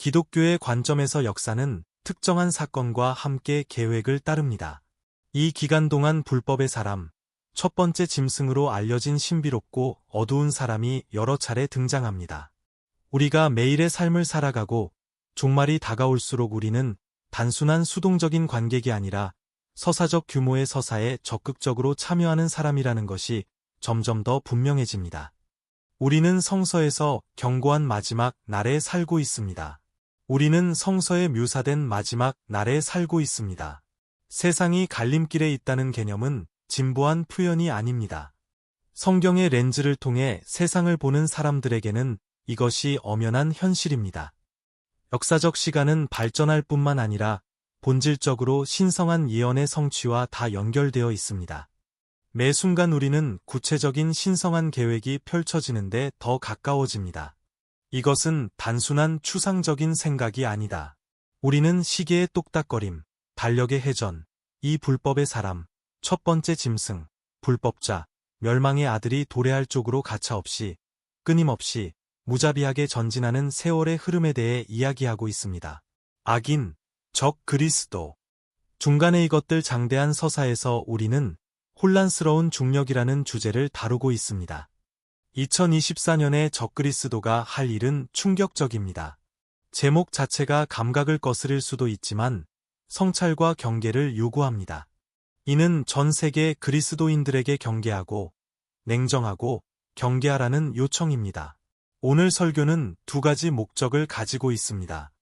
기독교의 관점에서 역사는 특정한 사건과 함께 계획을 따릅니다. 이 기간 동안 불법의 사람, 첫 번째 짐승으로 알려진 신비롭고 어두운 사람이 여러 차례 등장합니다. 우리가 매일의 삶을 살아가고 종말이 다가올수록 우리는 단순한 수동적인 관객이 아니라 서사적 규모의 서사에 적극적으로 참여하는 사람이라는 것이 점점 더 분명해집니다. 우리는 성서에서 경고한 마지막 날에 살고 있습니다. 우리는 성서에 묘사된 마지막 날에 살고 있습니다. 세상이 갈림길에 있다는 개념은 진보한 표현이 아닙니다. 성경의 렌즈를 통해 세상을 보는 사람들에게는 이것이 엄연한 현실입니다. 역사적 시간은 발전할 뿐만 아니라 본질적으로 신성한 예언의 성취와 다 연결되어 있습니다. 매 순간 우리는 구체적인 신성한 계획이 펼쳐지는데 더 가까워집니다. 이것은 단순한 추상적인 생각이 아니다. 우리는 시계의 똑딱거림, 달력의 회전, 이 불법의 사람, 첫 번째 짐승, 불법자, 멸망의 아들이 도래할 쪽으로 가차없이, 끊임없이, 무자비하게 전진하는 세월의 흐름에 대해 이야기하고 있습니다. 악인, 적 그리스도. 중간에 이것들 장대한 서사에서 우리는 혼란스러운 중력이라는 주제를 다루고 있습니다. 2024년에 적 그리스도가 할 일은 충격적입니다. 제목 자체가 감각을 거스릴 수도 있지만 성찰과 경계를 요구합니다. 이는 전 세계 그리스도인들에게 경계하고 냉정하고 경계하라는 요청입니다. 오늘 설교는 두 가지 목적을 가지고 있습니다.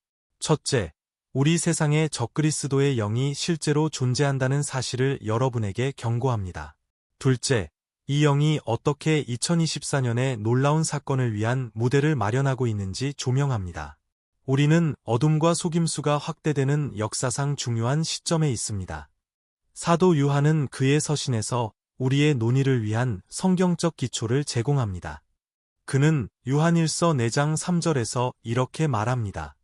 첫째, 우리 세상에 적그리스도의 영이 실제로 존재한다는 사실을 여러분에게 경고합니다. 둘째, 이 영이 어떻게 2024년에 놀라운 사건을 위한 무대를 마련하고 있는지 조명합니다. 우리는 어둠과 속임수가 확대되는 역사상 중요한 시점에 있습니다. 사도 유한은 그의 서신에서 우리의 논의를 위한 성경적 기초를 제공합니다. 그는 유한일서 4장 3절에서 이렇게 말합니다.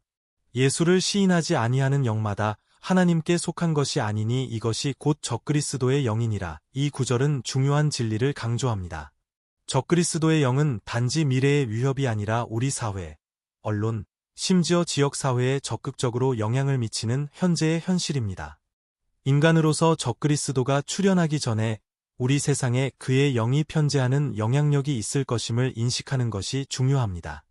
예수를 시인하지 아니하는 영마다 하나님께 속한 것이 아니니 이것이 곧 적그리스도의 영이니라. 이 구절은 중요한 진리를 강조합니다. 적그리스도의 영은 단지 미래의 위협이 아니라 우리 사회, 언론, 심지어 지역 사회에 적극적으로 영향을 미치는 현재의 현실입니다. 인간으로서 적그리스도가 출현하기 전에 우리 세상에 그의 영이 편재하는 영향력이 있을 것임을 인식하는 것이 중요합니다.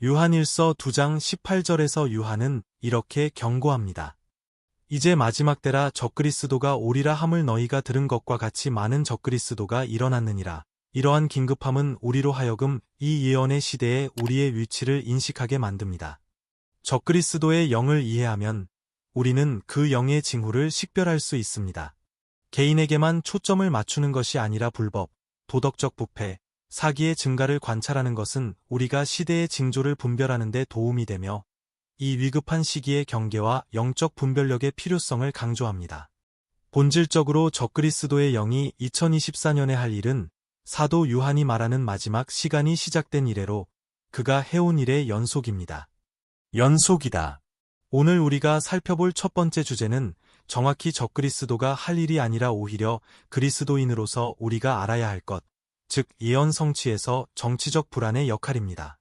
유한일서 2장 18절에서 유한은 이렇게 경고합니다. 이제 마지막 때라 적그리스도가 오리라 함을 너희가 들은 것과 같이 많은 적그리스도가 일어났느니라. 이러한 긴급함은 우리로 하여금 이 예언의 시대에 우리의 위치를 인식하게 만듭니다. 적그리스도의 영을 이해하면 우리는 그 영의 징후를 식별할 수 있습니다. 개인에게만 초점을 맞추는 것이 아니라 불법, 도덕적 부패, 사기의 증가를 관찰하는 것은 우리가 시대의 징조를 분별하는 데 도움이 되며 이 위급한 시기의 경계와 영적 분별력의 필요성을 강조합니다. 본질적으로 적그리스도의 영이 2024년에 할 일은 사도 유한이 말하는 마지막 시간이 시작된 이래로 그가 해온 일의 연속입니다. 연속이다. 오늘 우리가 살펴볼 첫 번째 주제는 정확히 적그리스도가 할 일이 아니라 오히려 그리스도인으로서 우리가 알아야 할 것, 즉 예언 성취에서 정치적 불안의 역할입니다.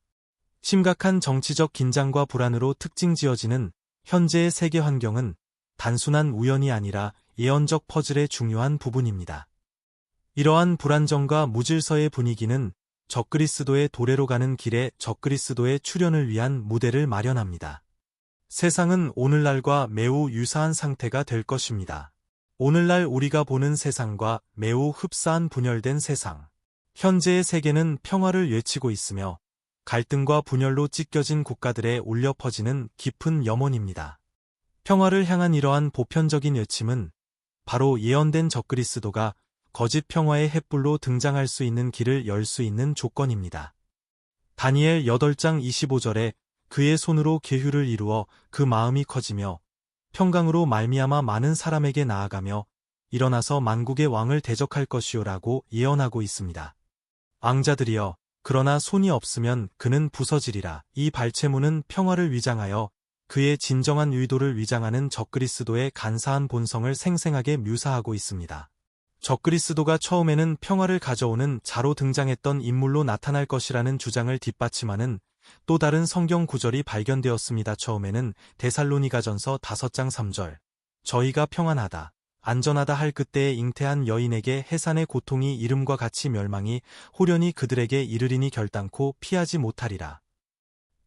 심각한 정치적 긴장과 불안으로 특징 지어지는 현재의 세계 환경은 단순한 우연이 아니라 예언적 퍼즐의 중요한 부분입니다. 이러한 불안정과 무질서의 분위기는 적그리스도의 도래로 가는 길에 적그리스도의 출현을 위한 무대를 마련합니다. 세상은 오늘날과 매우 유사한 상태가 될 것입니다. 오늘날 우리가 보는 세상과 매우 흡사한 분열된 세상. 현재의 세계는 평화를 외치고 있으며 갈등과 분열로 찢겨진 국가들에 울려 퍼지는 깊은 염원입니다. 평화를 향한 이러한 보편적인 외침은 바로 예언된 적그리스도가 거짓 평화의 햇불로 등장할 수 있는 길을 열 수 있는 조건입니다. 다니엘 8장 25절에 그의 손으로 계휴를 이루어 그 마음이 커지며 평강으로 말미암아 많은 사람에게 나아가며 일어나서 만국의 왕을 대적할 것이오라고 예언하고 있습니다. 왕자들이여 그러나 손이 없으면 그는 부서지리라. 이 발체문은 평화를 위장하여 그의 진정한 의도를 위장하는 적그리스도의 간사한 본성을 생생하게 묘사하고 있습니다. 적그리스도가 처음에는 평화를 가져오는 자로 등장했던 인물로 나타날 것이라는 주장을 뒷받침하는 또 다른 성경 구절이 발견되었습니다. 처음에는 데살로니가 전서 5장 3절. 저희가 평안하다, 안전하다 할 그때에 잉태한 여인에게 해산의 고통이 이름과 같이 멸망이 호련히 그들에게 이르리니 결단코 피하지 못하리라.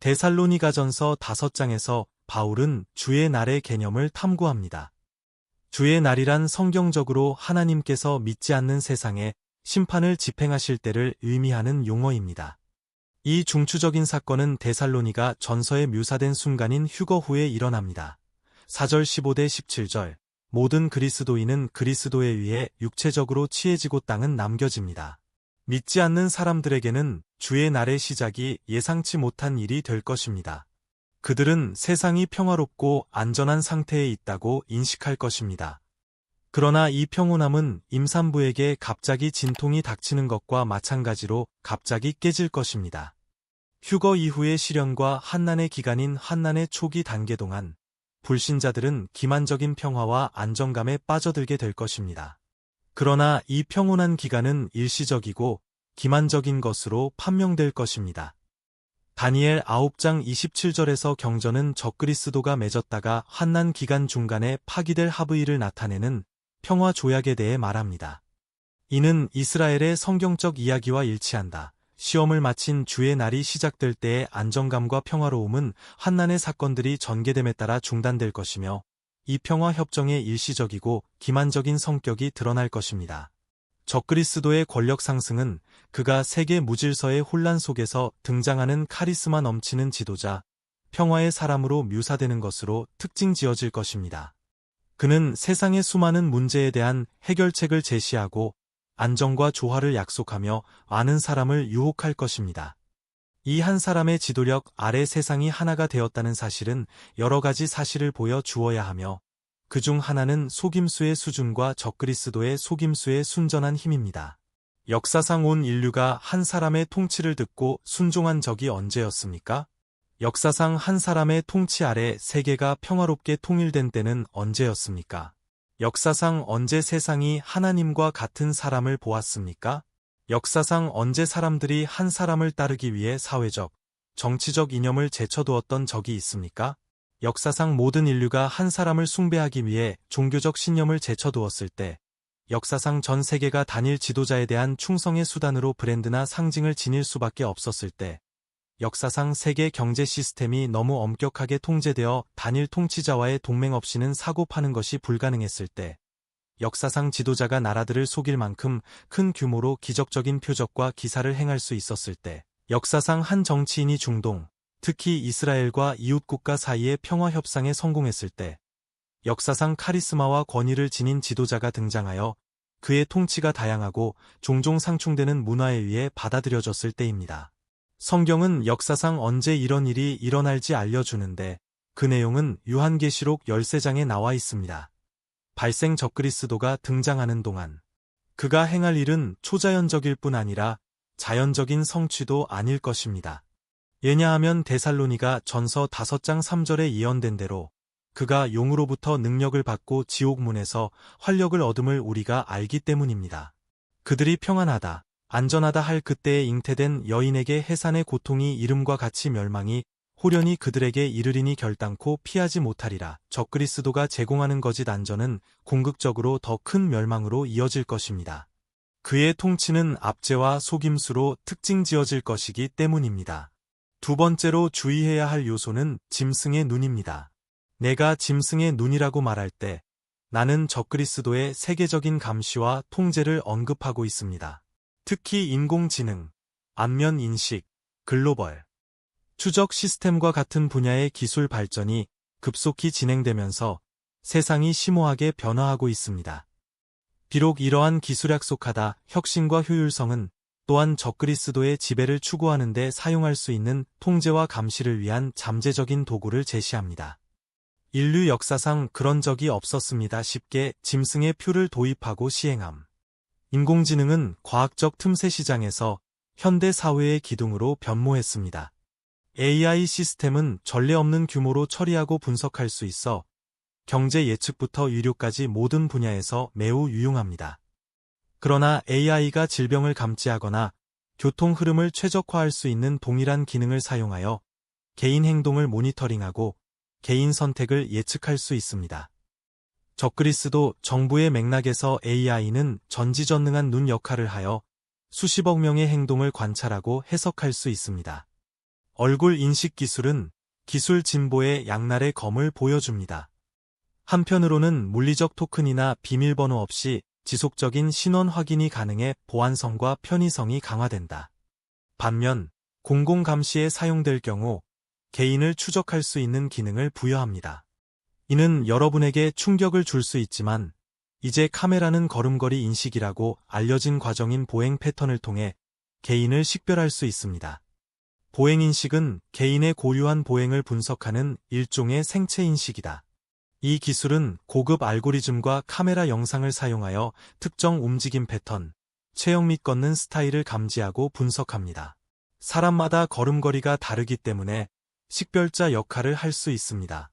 데살로니가전서 5장에서 바울은 주의 날의 개념을 탐구합니다. 주의 날이란 성경적으로 하나님께서 믿지 않는 세상에 심판을 집행하실 때를 의미하는 용어입니다. 이 중추적인 사건은 데살로니가 전서에 묘사된 순간인 휴거 후에 일어납니다. 4절 15대 17절 모든 그리스도인은 그리스도에 의해 육체적으로 취해지고 땅은 남겨집니다. 믿지 않는 사람들에게는 주의 날의 시작이 예상치 못한 일이 될 것입니다. 그들은 세상이 평화롭고 안전한 상태에 있다고 인식할 것입니다. 그러나 이 평온함은 임산부에게 갑자기 진통이 닥치는 것과 마찬가지로 갑자기 깨질 것입니다. 휴거 이후의 시련과 한난의 기간인 한난의 초기 단계 동안 불신자들은 기만적인 평화와 안정감에 빠져들게 될 것입니다. 그러나 이 평온한 기간은 일시적이고 기만적인 것으로 판명될 것입니다. 다니엘 9장 27절에서 경전은 적그리스도가 맺었다가 한난 기간 중간에 파기될 하브이를 나타내는 평화 조약에 대해 말합니다. 이는 이스라엘의 성경적 이야기와 일치한다. 시험을 마친 주의 날이 시작될 때의 안정감과 평화로움은 한난의 사건들이 전개됨에 따라 중단될 것이며 이 평화 협정의 일시적이고 기만적인 성격이 드러날 것입니다. 적그리스도의 권력 상승은 그가 세계 무질서의 혼란 속에서 등장하는 카리스마 넘치는 지도자, 평화의 사람으로 묘사되는 것으로 특징 지어질 것입니다. 그는 세상의 수많은 문제에 대한 해결책을 제시하고 안정과 조화를 약속하며 많은 사람을 유혹할 것입니다. 이 한 사람의 지도력 아래 세상이 하나가 되었다는 사실은 여러 가지 사실을 보여 주어야 하며 그 중 하나는 속임수의 수준과 적그리스도의 속임수의 순전한 힘입니다. 역사상 온 인류가 한 사람의 통치를 듣고 순종한 적이 언제였습니까? 역사상 한 사람의 통치 아래 세계가 평화롭게 통일된 때는 언제였습니까? 역사상 언제 세상이 하나님과 같은 사람을 보았습니까? 역사상 언제 사람들이 한 사람을 따르기 위해 사회적, 정치적 이념을 제쳐두었던 적이 있습니까? 역사상 모든 인류가 한 사람을 숭배하기 위해 종교적 신념을 제쳐두었을 때, 역사상 전 세계가 단일 지도자에 대한 충성의 수단으로 브랜드나 상징을 지닐 수밖에 없었을 때, 역사상 세계 경제 시스템이 너무 엄격하게 통제되어 단일 통치자와의 동맹 없이는 사고 파는 것이 불가능했을 때, 역사상 지도자가 나라들을 속일 만큼 큰 규모로 기적적인 표적과 기사를 행할 수 있었을 때, 역사상 한 정치인이 중동, 특히 이스라엘과 이웃국가 사이의 평화 협상에 성공했을 때, 역사상 카리스마와 권위를 지닌 지도자가 등장하여 그의 통치가 다양하고 종종 상충되는 문화에 의해 받아들여졌을 때입니다. 성경은 역사상 언제 이런 일이 일어날지 알려주는데 그 내용은 유한계시록 13장에 나와 있습니다. 발생 적그리스도가 등장하는 동안 그가 행할 일은 초자연적일 뿐 아니라 자연적인 성취도 아닐 것입니다. 예냐하면 데살로니가 전서 5장 3절에 예언된 대로 그가 용으로부터 능력을 받고 지옥문에서 활력을 얻음을 우리가 알기 때문입니다. 그들이 평안하다, 안전하다 할 그때에 잉태된 여인에게 해산의 고통이 이름과 같이 멸망이 호련히 그들에게 이르리니 결단코 피하지 못하리라. 적그리스도가 제공하는 거짓 안전은 궁극적으로 더 큰 멸망으로 이어질 것입니다. 그의 통치는 압제와 속임수로 특징 지어질 것이기 때문입니다. 두 번째로 주의해야 할 요소는 짐승의 눈입니다. 내가 짐승의 눈이라고 말할 때 나는 적그리스도의 세계적인 감시와 통제를 언급하고 있습니다. 특히 인공지능, 안면 인식, 글로벌, 추적 시스템과 같은 분야의 기술 발전이 급속히 진행되면서 세상이 심오하게 변화하고 있습니다. 비록 이러한 기술 약 속하다 혁신과 효율성은 또한 적그리스도의 지배를 추구하는 데 사용할 수 있는 통제와 감시를 위한 잠재적인 도구를 제시합니다. 인류 역사상 그런 적이 없었습니다. 쉽게 짐승의 표를 도입하고 시행함. 인공지능은 과학적 틈새 시장에서 현대 사회의 기둥으로 변모했습니다. AI 시스템은 전례 없는 규모로 처리하고 분석할 수 있어 경제 예측부터 유료까지 모든 분야에서 매우 유용합니다. 그러나 AI가 질병을 감지하거나 교통 흐름을 최적화할 수 있는 동일한 기능을 사용하여 개인 행동을 모니터링하고 개인 선택을 예측할 수 있습니다. 적그리스도 정부의 맥락에서 AI는 전지전능한 눈 역할을 하여 수십억 명의 행동을 관찰하고 해석할 수 있습니다. 얼굴 인식 기술은 기술 진보의 양날의 검을 보여줍니다. 한편으로는 물리적 토큰이나 비밀번호 없이 지속적인 신원 확인이 가능해 보안성과 편의성이 강화된다. 반면 공공감시에 사용될 경우 개인을 추적할 수 있는 기능을 부여합니다. 이는 여러분에게 충격을 줄 수 있지만 이제 카메라는 걸음걸이 인식이라고 알려진 과정인 보행 패턴을 통해 개인을 식별할 수 있습니다. 보행 인식은 개인의 고유한 보행을 분석하는 일종의 생체 인식이다. 이 기술은 고급 알고리즘과 카메라 영상을 사용하여 특정 움직임 패턴, 체형 및 걷는 스타일을 감지하고 분석합니다. 사람마다 걸음걸이가 다르기 때문에 식별자 역할을 할 수 있습니다.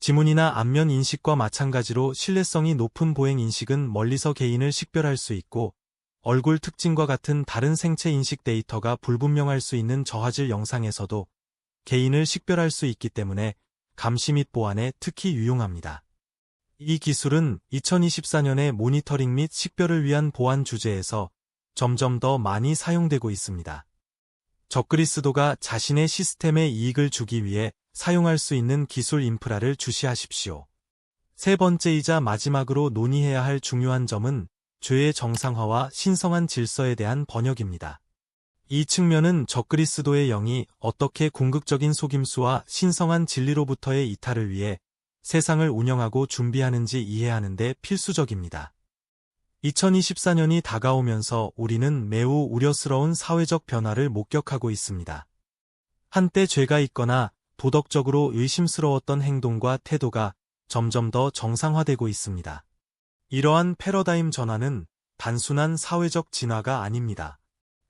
지문이나 안면 인식과 마찬가지로 신뢰성이 높은 보행 인식은 멀리서 개인을 식별할 수 있고 얼굴 특징과 같은 다른 생체 인식 데이터가 불분명할 수 있는 저화질 영상에서도 개인을 식별할 수 있기 때문에 감시 및 보안에 특히 유용합니다. 이 기술은 2024년에 모니터링 및 식별을 위한 보안 주제에서 점점 더 많이 사용되고 있습니다. 적그리스도가 자신의 시스템에 이익을 주기 위해 사용할 수 있는 기술 인프라를 주시하십시오. 세 번째이자 마지막으로 논의해야 할 중요한 점은 죄의 정상화와 신성한 질서에 대한 번역입니다. 이 측면은 적그리스도의 영이 어떻게 궁극적인 속임수와 신성한 진리로부터의 이탈을 위해 세상을 운영하고 준비하는지 이해하는 데 필수적입니다. 2024년이 다가오면서 우리는 매우 우려스러운 사회적 변화를 목격하고 있습니다. 한때 죄가 있거나 도덕적으로 의심스러웠던 행동과 태도가 점점 더 정상화되고 있습니다. 이러한 패러다임 전환은 단순한 사회적 진화가 아닙니다.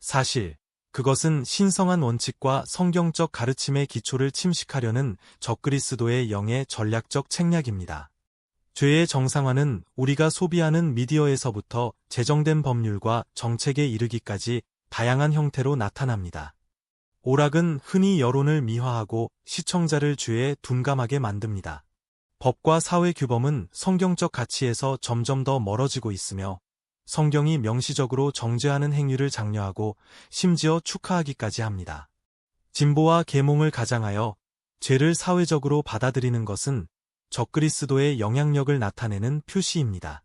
사실, 그것은 신성한 원칙과 성경적 가르침의 기초를 침식하려는 적그리스도의 영의 전략적 책략입니다. 죄의 정상화는 우리가 소비하는 미디어에서부터 제정된 법률과 정책에 이르기까지 다양한 형태로 나타납니다. 오락은 흔히 여론을 미화하고 시청자를 죄에 둔감하게 만듭니다. 법과 사회 규범은 성경적 가치에서 점점 더 멀어지고 있으며 성경이 명시적으로 정죄하는 행위를 장려하고 심지어 축하하기까지 합니다. 진보와 계몽을 가장하여 죄를 사회적으로 받아들이는 것은 적그리스도의 영향력을 나타내는 표시입니다.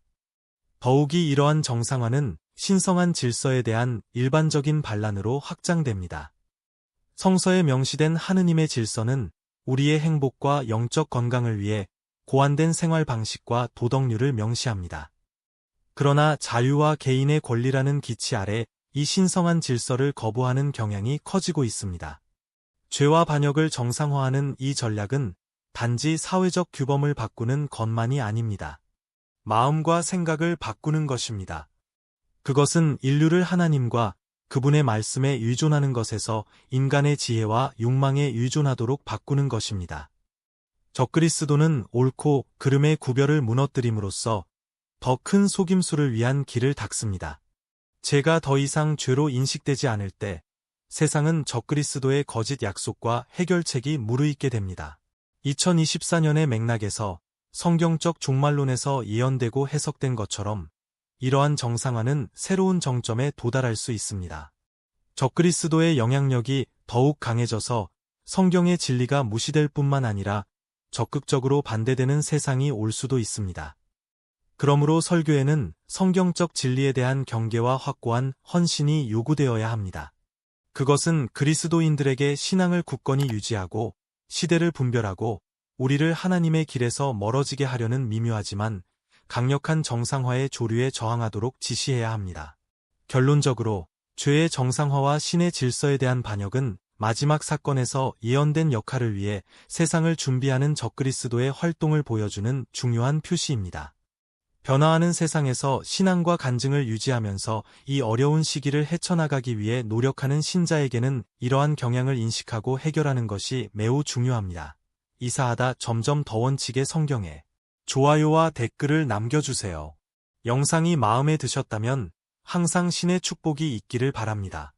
더욱이 이러한 정상화는 신성한 질서에 대한 일반적인 반란으로 확장됩니다. 성서에 명시된 하느님의 질서는 우리의 행복과 영적 건강을 위해 고안된 생활 방식과 도덕률을 명시합니다. 그러나 자유와 개인의 권리라는 기치 아래 이 신성한 질서를 거부하는 경향이 커지고 있습니다. 죄와 반역을 정상화하는 이 전략은 단지 사회적 규범을 바꾸는 것만이 아닙니다. 마음과 생각을 바꾸는 것입니다. 그것은 인류를 하나님과 그분의 말씀에 의존하는 것에서 인간의 지혜와 욕망에 의존하도록 바꾸는 것입니다. 적그리스도는 옳고 그름의 구별을 무너뜨림으로써 더 큰 속임수를 위한 길을 닦습니다. 죄가 더 이상 죄로 인식되지 않을 때 세상은 적그리스도의 거짓 약속과 해결책이 무르익게 됩니다. 2024년의 맥락에서 성경적 종말론에서 예언되고 해석된 것처럼 이러한 정상화는 새로운 정점에 도달할 수 있습니다. 적그리스도의 영향력이 더욱 강해져서 성경의 진리가 무시될 뿐만 아니라 적극적으로 반대되는 세상이 올 수도 있습니다. 그러므로 설교에는 성경적 진리에 대한 경계와 확고한 헌신이 요구되어야 합니다. 그것은 그리스도인들에게 신앙을 굳건히 유지하고 시대를 분별하고 우리를 하나님의 길에서 멀어지게 하려는 미묘하지만 강력한 정상화의 조류에 저항하도록 지시해야 합니다. 결론적으로 죄의 정상화와 신의 질서에 대한 반역은 마지막 사건에서 예언된 역할을 위해 세상을 준비하는 적그리스도의 활동을 보여주는 중요한 표시입니다. 변화하는 세상에서 신앙과 간증을 유지하면서 이 어려운 시기를 헤쳐나가기 위해 노력하는 신자에게는 이러한 경향을 인식하고 해결하는 것이 매우 중요합니다. 이사하다 점점 더 원칙의 성경에 좋아요와 댓글을 남겨주세요. 영상이 마음에 드셨다면 항상 신의 축복이 있기를 바랍니다.